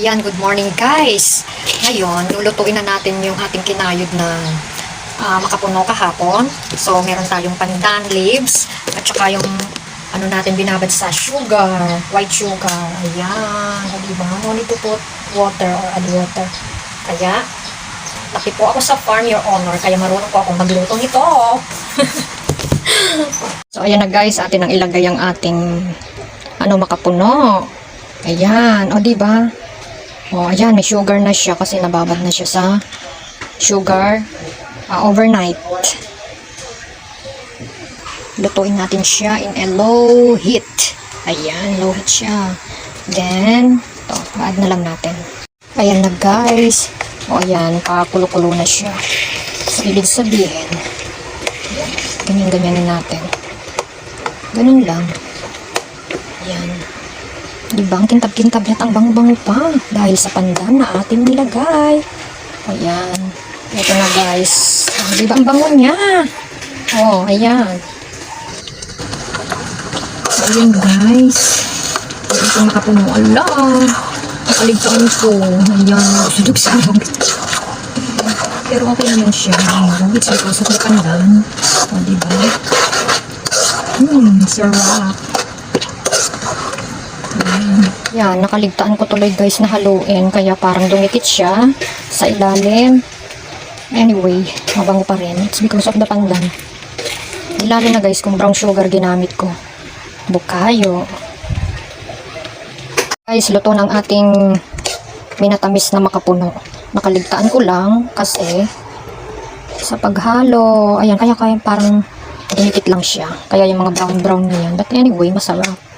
Ayan, good morning guys. Ngayon, lulutuin na natin yung ating kinayod na ah, makapuno kahapon. So, meron tayong pandan leaves at saka yung ano natin binabad sa sugar, white sugar. Ayan, o diba? No to put water or add water. Kaya, laki po ako sa farm, your honor. Kaya marunong po akong magluto nito. so, ayan na guys, atin ang ilagay ang ating ano makapuno. Ayan, o diba? O, ayan, may sugar na siya kasi nababad na siya sa sugar ah, overnight. Lutuin natin siya in a low heat. Ayan, low heat siya. Then, to, add na lang natin. Ayan na guys. O, ayan, kakulo-kulo na siya. So, ibig sabihin, ganyan-ganyanin natin. Ganun lang. Ayan. Diba, ang kintab-kintab niya ang bango-bango pa dahil sa pandan na ating nilagay. Ayan. Ito na guys. Ah, Diba, ang bango niya. Oh, ayan. Ayan guys. Ito makapuno. Ala. Nakaligtaan ko. Ayan. Sudog sa Pero okay naman siya. It's because of the pandan. O, diba? Hmm, sarap. Yan, nakaligtaan ko tuloy guys na haluin kaya parang dumikit siya sa ilalim. Anyway, mabango pa rin. It's because of the pandan. Lalo na guys kung brown sugar ginamit ko. Bukayo. Guys, luto ng ating minatamis na makapuno. Nakaligtaan ko lang kasi sa paghalo, ayan, kaya kaya parang dumikit lang siya. Kaya yung mga brown-brown na. But anyway, masarap.